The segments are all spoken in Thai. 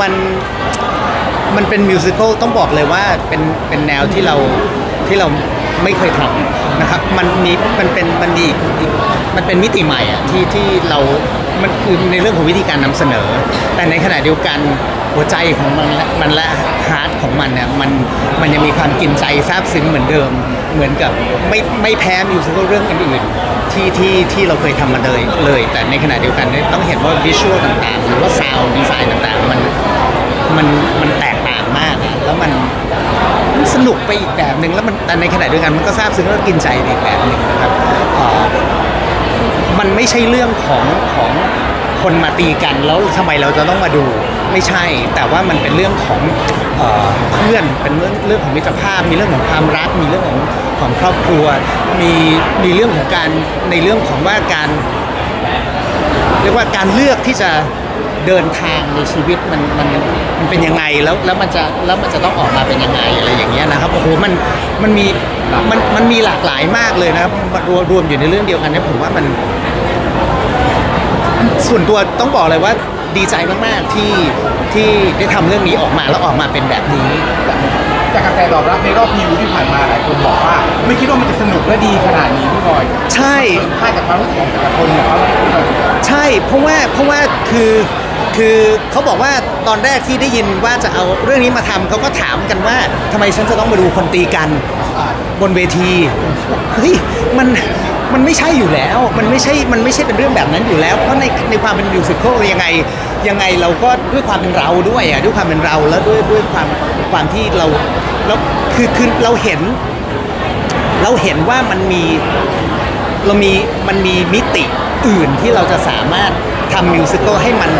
มันมันเป็นมิวสิควลต้องบอกเลยว่าเป็นเป็นแนวที่เราที่เราไม่เคยทำนะครับ มันมีมันเป็นมันมีอีกมันเป็นมิติใหม่อะที่ที่เรา มันคือในเรื่องของวิธีการนำเสนอ แต่ในขณะเดียวกันหัวใจของมันและมันและฮาร์ดของมันเนี่ยมันมันยังมีความกินใจซาบซึ้งเหมือนเดิม เหมือนกับไม่ไม่แพ้มิวสิควลเรื่องอื่นๆที่ที่ที่เราเคยทำมาเลยเลย แต่ในขณะเดียวกันต้องเห็นว่าวิชวลต่างๆ หรือว่าซาวด์ดีไซน์ต่างๆ มันมันมันแตกต่างมากแล้วมันสนุกไปอีกแบบหนึ่งแล้วมันแต่ในขณะเดียวกันมันก็ซาบซึ้งแล้วกินใจอีกแบบหนึ่งนะครับ มันไม่ใช่เรื่องของของคนมาตีกันแล้วทำไมเราจะต้องมาดูไม่ใช่ แต่ว่ามันเป็นเรื่องของเอ่อเพื่อนเป็นเรื่องเรื่องของมิตรภาพ มีเรื่องของความรัก มีเรื่องของของครอบครัว มีมีเรื่องของการในเรื่องของว่าการ เรียกว่าการเลือกที่จะเดินทางในชีวิตมันมันมันเป็นยังไงแล้วแล้วมันจะแล้วมันจะต้องออกมาเป็นยังไงอะไรอย่างเงี้ยนะครับโอ้โหมันมันมีมันมันมีหลากหลายมากเลยนะครับรวมรวมอยู่ในเรื่องเดียวกันเนี่ยผมว่ามัน ส่วนตัวต้องบอกเลยว่าดีใจมากๆที่ที่ได้ทำเรื่องนี้ออกมาแล้วออกมาเป็นแบบนี้ จากกระแสตอบรับในรอบพรีวิวที่ผ่านมาหลายคนบอกว่า ไม่คิดว่ามันจะสนุกและดีขนาดนี้พี่บอยใช่ค่าจากความรู้สึกของแต่ละคนเนี่ยเขาพี่บอยใช่เพราะว่าเพราะว่าคือ คือเขาบอกว่าตอนแรกที่ได้ยินว่าจะเอาเรื่องนี้มาทำเขาก็ถามกันว่าทำไมฉันจะต้องมาดูคนตีกัน บนเวทีเฮ้ยมันมันไม่ใช่อยู่แล้ว มันไม่ใช่มันไม่ใช่เป็นเรื่องแบบนั้นอยู่แล้ว เพราะในในความเป็นมิวสิควลยังไงยังไงเราก็ด้วยความเป็นเราด้วยอะด้วยความเป็นเราแล้วด้วยด้วยความความที่เราแล้วคือคือเราเห็น เราเห็นว่ามันมีเรามีมันมีมิติอื่นที่เราจะสามารถ ทำมิวสิควลให้มัน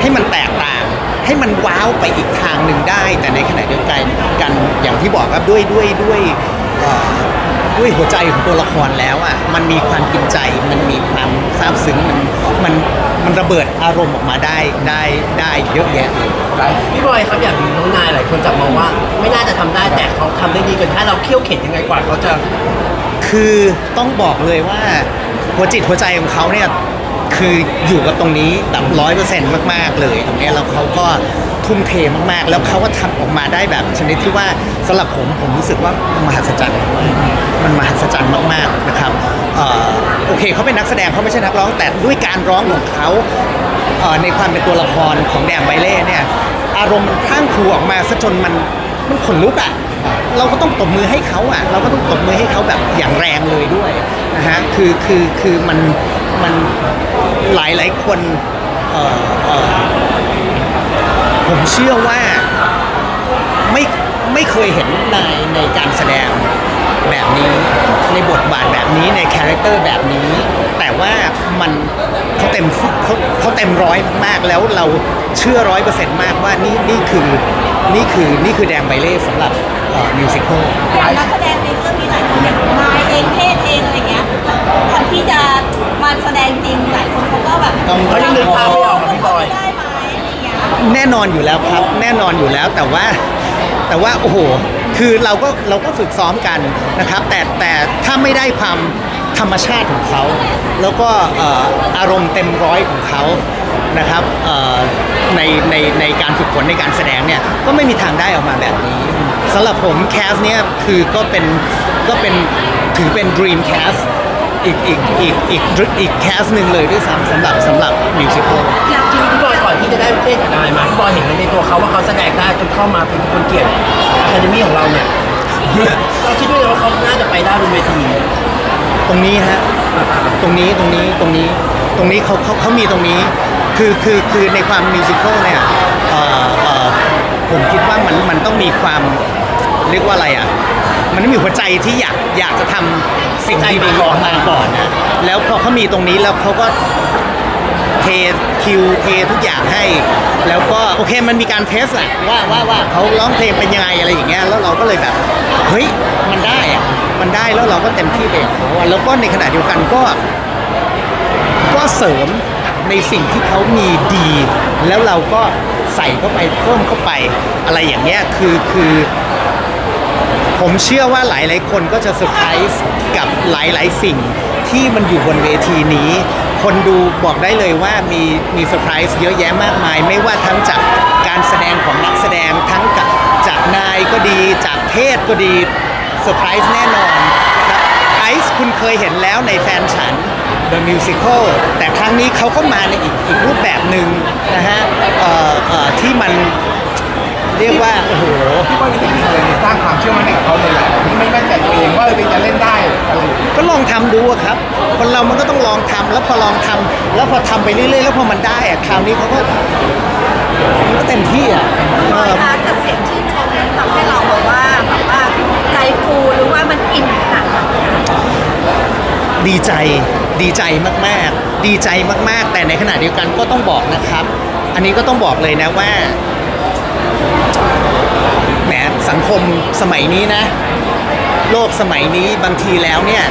ให้มันแตกต่าง ให้มันว้าวไปอีกทางหนึ่งได้ แต่ในขณะเดียวกันกันอย่างที่บอกครับด้วยด้วยด้วยเอ่อด้วยหัวใจของตัวละครแล้วอะมันมีความกินใจมันมีความซาบซึ้งมันมันมันระเบิดอารมณ์ออกมาได้ได้ได้เยอะแยะเลยพี่บอยครับอย่างน้องนายหลายคนจับมองว่า ไม่น่าจะทำได้แต่เขาทำได้ดีเกินถ้าเราเคี่ยวเข็นยังไงกว่าเขาจะ คือต้องบอกเลยว่าหัวจิตหัวใจของเขาเนี่ย คืออยู่กับตรงนี้แบบร้อยเปอร์เซ็นต์มาก ๆ เลยตรงนี้แล้วเขาก็ทุ่มเทมากๆ แล้วเขาก็ทำออกมาได้แบบชนิดที่ว่าสำหรับผมผมรู้สึกว่ามหัศจรรย์มันมหัศจรรย์มากๆนะครับออโอเคเขาเป็นนักแสดงเขาไม่ใช่นักร้องแต่ด้วยการร้องของเขาเในความเป็นตัวละครของแดมไบเล่เนี่ยอารมณ์มันพรั่งพรูออกมาซะจนมันมันขนลุกอะ เราก็ต้องตบมือให้เขาอะ เราก็ต้องตบมือให้เขาแบบอย่างแรงเลยด้วยนะฮะคือคือคือมันมันหลายหลายคนเอ่อเอ่อผมเชื่อว่าไม่ไม่เคยเห็นในในการแสดงแบบนี้ในบทบาทแบบนี้ในคาแรคเตอร์แบบนี้ แต่ว่ามันเขาเต็มเขาเขาเต็มร้อยมากแล้วเราเชื่อร้อยเปอร์เซ็นต์มากว่านี่นี่คือนี่คือนี่คือแดงไบเล่สำหรับ มิวสิควลอย่างนักแสดงในเรื่องนี้หลายคนอย่างนายเองเทศเองอะไรเงี้ยก่อนที่จะมาแสดงจริงหลายคนเขาก็แบบต้องเขายังนึกภาพไม่ออกครับพี่บอย ได้ไหมอะไรเงี้ยแน่นอนอยู่แล้วครับ แน่นอนอยู่แล้วแต่ว่า แต่ว่าโอ้โห คือเราก็เราก็ฝึกซ้อมกันนะครับ แต่แต่ถ้าไม่ได้ความธ รรมชาติของเขา แล้วก็เอ่ออารมณ์เต็มร้อยของเขานะครับเอ่อในในในการฝึกฝนในการแสดงเนี่ยก็ไม่มีทางได้ออกมาแบบนี้สำหรับผมแคสเนี่ยคือก็เป็นก็เป็นถือเป็น dream cast อีกอีกอีกอีกอีกแคสหนึ่งเลยด้วยซ้ำสำหรับสำหรับมิวสิควลจริงๆพี่บอยก่อนที่จะได้เล่นกับนายมาพี่บอยเห็นในตัวเขาว่าเขาแสดงได้จนเข้ามาเป็นคนเกียรติอะคาเดมี่ของเราเนี่ยเราคิดด้วยเหรอว่าเขาน่าจะไปได้บนเวที ตรงนี้ฮะตรงนี้ตรงนี้ตรงนี้ตรงนี้เขาเขาเขามีตรงนี้ คือคือคือในความมิวสิควลเนี่ยเอ่อเอ่อผมคิดว่ามันมันต้องมีความเรียกว่าอะไรอะ มันต้องมีหัวใจที่อยากอยากจะทำสิ่งดีๆออกมาก่อนนะแล้วพอเขามีตรงนี้แล้วเขาก็ เทคิวเททุกอย่างให้ แล้วก็โอเคมันมีการเทสแหละว่าว่าว่าเขาร้องเพลงเป็นยังไงอะไรอย่างเงี้ยแล้วเราก็เลยแบบเฮ้ยมันได้อะมันได้แล้วเราก็เต็มที่ไปกับเขาอะแล้วก็ในขณะเดียวกันก็ ก็เสริมในสิ่งที่เขามีดี แล้วเราก็ใส่เข้าไปเพิ่มเข้าไปอะไรอย่างเงี้ยคือคือ ผมเชื่อว่าหลายๆคนก็จะเซอร์ไพรส์กับหลายๆสิ่งที่มันอยู่บนเวทีนี้ คนดูบอกได้เลยว่ามีมีเซอร์ไพรส์เยอะแยะมากมาย ไม่ว่าทั้งจากการแสดงของนักแสดงทั้งกับจากนายก็ดีจากเทศก็ดีเซอร์ไพรส์แน่นอนครับไอซ์คุณเคยเห็นแล้วในแฟนฉัน The Musical แต่ครั้งนี้เขาก็มาในอีกอีกรูปแบบหนึ่งนะฮะที่มัน เรียกว่าโอ้โหพี่บอยมีเทคนิคอะไรในสร้างความเชื่อมั่นให้กับเขาเลยแหละที่ไม่มั่นใจตัวเองว่าเออเป็นจะเล่นได้อะไรอย่างเงี้ยก็ลองทำดูอะครับ คนเรามันก็ต้องลองทำแล้วพอลองทำแล้วพอทำไปเรื่อยๆ แล้วพอมันได้อะคราวนี้เขาก็มันก็เต็มที่อะเออคะกับเสียงชื่นชมนั้นทำให้เราแบบว่าแบบว่าใจฟูหรือว่ามันอิ่มขนาดไหนดีใจดีใจมากๆ ดีใจมากๆ แต่ในขณะเดียวกันก็ต้องบอกนะครับ อันนี้ก็ต้องบอกเลยนะว่าแหม สังคมสมัยนี้นะ โลกสมัยนี้บางทีแล้วเนี่ย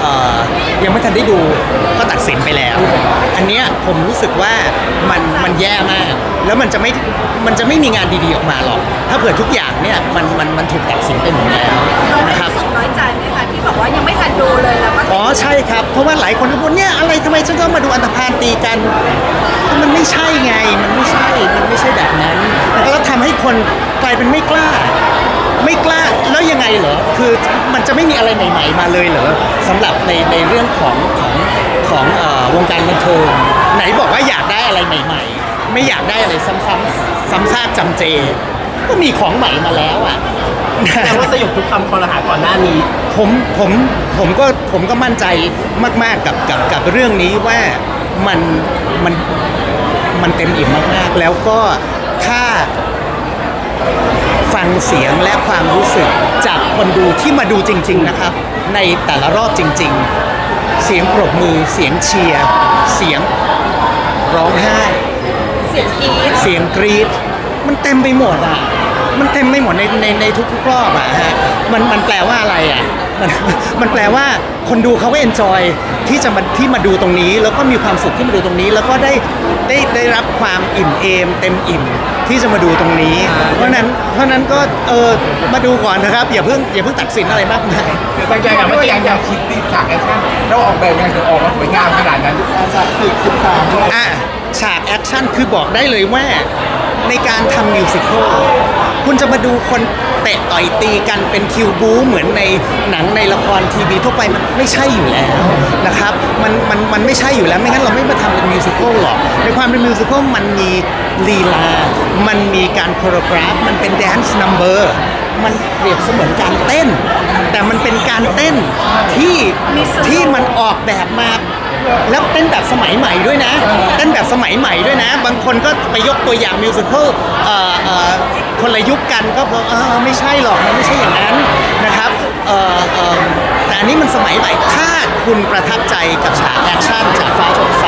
เอ่อยังไม่ทันได้ดูก็ตัดสินไปแล้ว อันเนี้ยผมรู้สึกว่ามันมันแย่มาก แล้วมันจะไม่มันจะไม่มีงานดีๆออกมาหรอก ถ้าเผื่อทุกอย่างเนี่ยมันมันมันถูกตัดสินไปหมดแล้วเราไม่นะครับรู้สึกน้อยใจไหมคะที่บอกว่ายังไม่ทันดูเลยแล้วก็อ๋อใช่ครับ เพราะว่าหลายคนก็บอกเนี่ยอะไรทำไมฉันต้องมาดูอันธพาลตีกัน มันไม่ใช่ไงมันไม่ใช่มันไม่ใช่แบบนั้นแล้วทำให้คนกลายเป็นไม่กล้า ไม่กล้าแล้วยังไงเหรอคือมันจะไม่มีอะไรใหม่ ๆ มาเลยเหรอสำหรับในในเรื่องของของของเอ่อวงการบันเทิงไหนบอกว่าอยากได้อะไรใหม่ ๆ ไม่อยากได้อะไรซ้ำๆซ้ำซากจำเจ ก็มีของใหม่มาแล้วอะ แต่ว่าสยบทุกคำคอรหาก่อนหน้านี้ ผมผมผมก็ผมก็มั่นใจมาก ๆ กับกับกับเรื่องนี้ว่ามันมันมันเต็มอิ่มมาก ๆ แล้วก็ถ้า ฟังเสียงและความรู้สึกจากคนดูที่มาดูจริง ๆนะครับ ในแต่ละรอบจริง ๆ เสียงปรบมือเสียงเชียร์เสียงร้องไห้ เสียงกรี๊ดเสียงกรี๊ดมันเต็มไปหมดอะมันเต็มไปหมดในในในทุกๆรอบอะฮะมันมันแปลว่าอะไรอะ มันมันแปลว่าคนดูเขาก็เอนจอยที่จะมาที่มาดูตรงนี้ แล้วก็มีความสุขที่มาดูตรงนี้ แล้วก็ได้ได้ได้รับความอิ่มเอม เต็มอิ่มที่จะมาดูตรงนี้ เพราะนั้นเพราะนั้นก็เออมาดูก่อนนะครับอย่าเพิ่งอย่าเพิ่งตัดสินอะไรมากมายแต่ยังยังไม่ยังยังคิดติดฉากแอคชั่นแล้วออกแบบยังถึงออกมาสวยงามขนาดนั้นฉากสิบสิบสามอะฉากแอคชั่นคือบอกได้เลยว่าในการทำมิวสิควล คุณจะมาดูคนเตะต่อยตีกันเป็นคิวบูเหมือนในหนังในละครทีวีทั่วไปมันไม่ใช่อยู่แล้วนะครับมันมันมันไม่ใช่อยู่แล้วไม่งั้นเราไม่มาทำเป็นมิวสิควลหรอกในความเป็นมิวสิควลมันมีลีลา มันมีการโคโรกราฟ มันเป็นแดนซ์นัมเบอร์มันเปรียบเสมือนการเต้น แต่มันเป็นการเต้นที่ที่มันออกแบบมาแล้วเต้นแบบสมัยใหม่ด้วยนะ เต้นแบบสมัยใหม่ด้วยนะ บางคนก็ไปยกตัวอย่างมิวสิควลเอ่อ คนละยุคกันก็บอกเออไม่ใช่หรอกมันไม่ใช่อย่างนั้นนะครับเอ่อเอ่อแต่อันนี้มันสมัยใหม่ถ้าคุณประทับใจกับฉากแอคชั่นจากฟ้าจดไฟ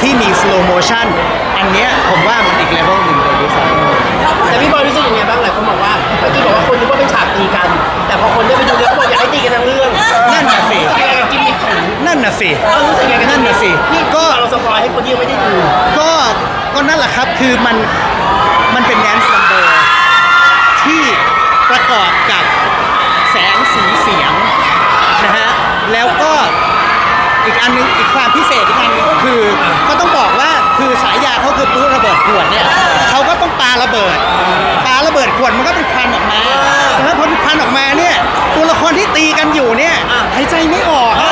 ที่มีสโลโมชั่นอันเนี้ยผมว่ามันอีกเลเวลหนึ่งเลยด้วยซ้ำแต่พี่บอยรู้สึกยังไงบ้างหลายคนบอกว่าเมื่อกี้บอกว่าคนนึกว่าเป็นฉากตีกัน แต่พอคนได้ไปดูแล้วเขาบอกอยากให้ตีกันทั้งเรื่องนั่นน่ะสิรู้สึกยังไงกับกิมมิคของนั่นน่ะสิเรารู้สึกยังไงกับนั่นน่ะสินี่ก็ก็เราสปอยให้คนที่ยังไม่ได้ดูก็ก็นั่นแหละครับคือมันมันเป็นแดนซ์นัมเบอร์ที่ประกอบกับแสงสีเสียงนะฮะแล้วก็ อีกอันหนึงอีกความพิเศษอีกอันหนึงก็คือก็ต้องบอกว่าคือฉายาเขาคือปื้ระเบิดขวดเนี่ยเขาก็ต้องปาระเบิดปาระเบิดขวดมันก็เป็นควันออกมาแล้วพอเป็นควันออกมาเนี่ยตัวละครที่ตีกันอยู่เนี่ยหายใจไม่ออกอะ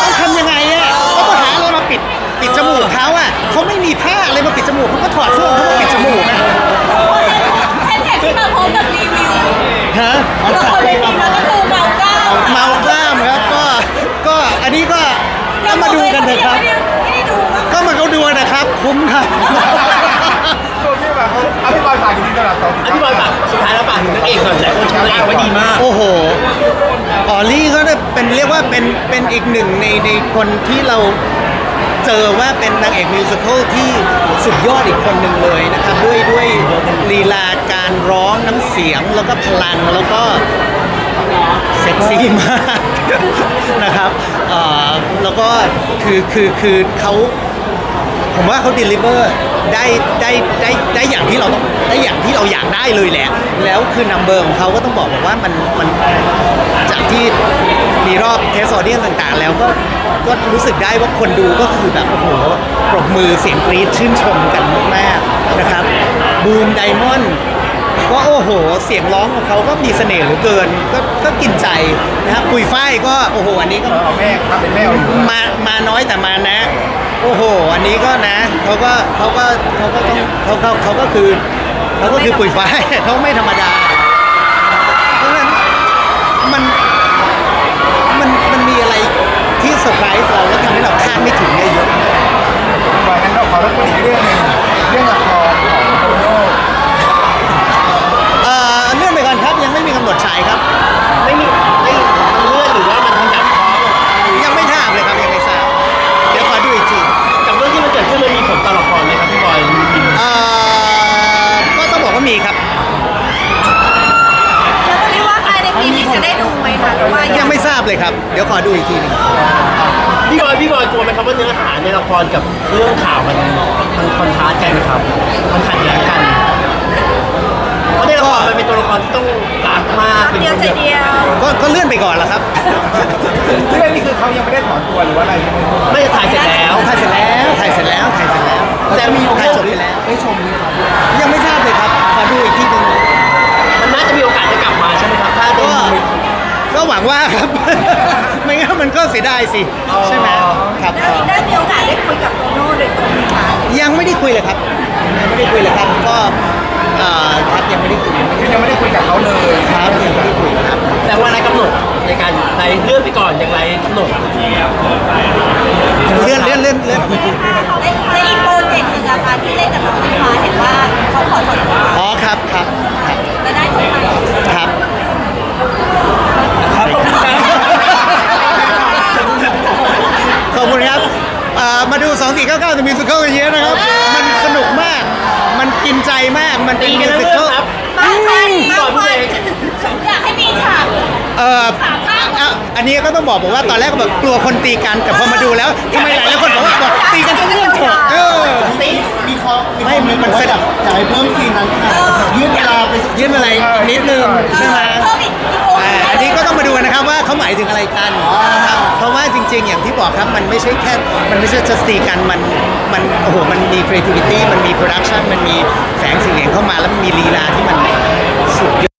ต้องทำยังไงอะก็ต้องหาอะไรมาปิดปิดจมูกเขาอะเขาไม่มีผ้าอะไรมาปิดจมูกเขาก็ถอดเสื้อเขามาปิดจมูกนะแฮชแท็กที่มาพร้อมกับรีวิวฮะ ละครเวทีมันก็คือเมาเก้าเมากล้ามครับก็ก็อันนี้ก็ก็มา ดูกันเถอะครับ ไม่ได้ไม่ได้ดูมั้งก็มาเขาดูกันนะครับ คุ้มครับตัวพี่แบบเอาพี่บอยฝากจริงๆตลอดสองสิบอะพี่บอยฝากสุดท้ายแล้วฝากถึงนางเอกหน่อยหลายคนชมนางเอกไว้ดีมาก โอ้โห ออลลี่ก็เป็นเรียกว่าเป็นเป็นอีกหนึ่งในในคนที่เราเจอว่าเป็นนางเอกมิวสิควลที่สุดยอดอีกคนหนึ่งเลยนะครับ ด้วยด้วยลีลาการร้องน้ำเสียงแล้วก็พลังแล้วก็ เซ็กซี่มาก นะครับเอ่อแล้วก็คือคือคือเขาผมว่าเขา deliver ได้ได้ได้ได้อย่างที่เราต้องได้อย่างที่เราอยากอย่างได้เลยแหละ แล้วคือนัมเบอร์ของเขาก็ต้องบอกบอกว่ามันมันจากที่มีรอบเทสออเดียนต่างๆ แล้วก็ก็รู้สึกได้ว่าคนดูก็คือแบบโอ้โหปรบมือเสียงกรี๊ดชื่นชมกันมากๆนะครับบูมไดมอนด์ ก็โอ้โห เสียงร้องของเขาก็มีเสน่ห์เหลือเกิน ก็ก็กินใจนะครับปุยฝ้ายก็โอ้โห อันนี้ก็เอาแม่ทำเป็นแม่เอาอยู่มามาน้อยแต่มานะ โอ้โห อันนี้ก็นะเขาก็เขาก็เขาก็ต้องเขาเขาเขาก็คือเขาก็คือปุ๋ยฝ้ายเขาไม่ธรรมดาเพราะฉะนั้นมันมันมันมีอะไรที่เซอร์ไพรส์เราแล้วทำให้เราคาดไม่ถึงเนี่ยเยอะวันนั้นเราขอรบกวนอีกเรื่องหนึงเรื่องละครของโตโน่ เอ่อเลื่อนไปก่อนครับ ยังไม่มีกำหนดฉายครับ ไม่มีไม่มันเลื่อนหรือว่ามันขยับเพราะยังไม่ทราบเลยครับยังไม่ทราบเดี๋ยวขอดูอีกทีกับเรื่องที่มันเกิดขึ้นมันมีผลต่อละครไหมครับพี่บอยเอ่อก็ต้องบอกว่ามีครับ แล้ววันนี้ว่าภายในปีนี้จะได้ดูไหมคะหรือว่ายัยังไม่ทราบเลยครับ เดี๋ยวขอดูอีกทีหนึงพี่บอยพี่บอยกลัวไหมครับว่าเนื้อหาในละครกับเรื่องข่าวมันมันคอนทราสต์กันครับ มันขัดแย้ ก็ก็เลื่อนไปก่อนละครับ เรื่องนี้คือเขายังไม่ได้ถอนตัวหรือว่าอะไรใช่ไหมไม่ถ่ายเสร็จแล้วถ่ายเสร็จแล้วถ่ายเสร็จแล้วถ่ายเสร็จแล้วแต่มีถ่ายจบไปแล้วได้ชมไหมครับยังไม่ทราบเลยครับขอดูอีกทีหนึงมันน่าจะมีโอกาสจะกลับมาใช่ไหมครับถ้าได้ก็ดูก็หวังว่าครับ ไม่งั้นมันก็เสียดายสิใช่ไหมครับแล้วได้มีโอกาสได้คุยกับโตโน่โดยตรงไหมคะยังไม่ได้คุยเลยครับยังไม่ได้คุยเลยครับก็เอ่อครับยังไม่ได้คุยคือยังไม่ได้คุยกับเขาเลยครับยังไม่ได้คุยครับ แต่ว่าอะไรกำหนดในการไรเลื่อนไปก่อนอย่างไรกำหนดเลื่อนเลื่อนเลื่อนเลื่อนในในอีกโปรเจกต์หนึ่งอะค่ะที่เล่นกับน้องไฟฟ้าเห็นว่าเขาขอถอนตัวอ๋อครับครับครับ จะได้ชมไหม ครับ ครับขอบคุณครับ ขอบคุณครับเอ่อมาดู 2499 The Musical กันเยอะนะครับ มันสนุกมาก มันกินใจมาก มันเป็น ตี มิ กัน ว ทั้ง สิ เรื่ ค อง ล ครับ บางคน พี่บ บา อง ย ค พูด น เอง อยากให้มีฉาก เอ่ออะอั นนี้ก็ต้องบอกบอกว่าตอนแรกก็แบบกลัวคนตีกันแต่พอมาดูแล้วทำไมหลายๆคนบอกว่าบอกตีกันทั้งเรื่องเถอะเออตีมีคอไม่มันเสร็จอยากให้เพิ่มซีนนั้นค่ะยืดเวลาไปยื่นอะไรอีกนิดนึงใช่ไหม เพิ่มอีกอีกโปรอ่าอันนี้ก็ต้องมาดูกันนะครับว่าเขาหมายถึงอะไรกันนะครับเพราะว่าจริง ๆ อย่างที่บอกครับมันไม่ใช่แค่มันไม่ใช่จะตีกันมันมันโอ้โหมันมี creativity มันมี production มันมีแสงสีเหลืองเข้ามาแล้วมันมีลีลาที่มันสุดยอด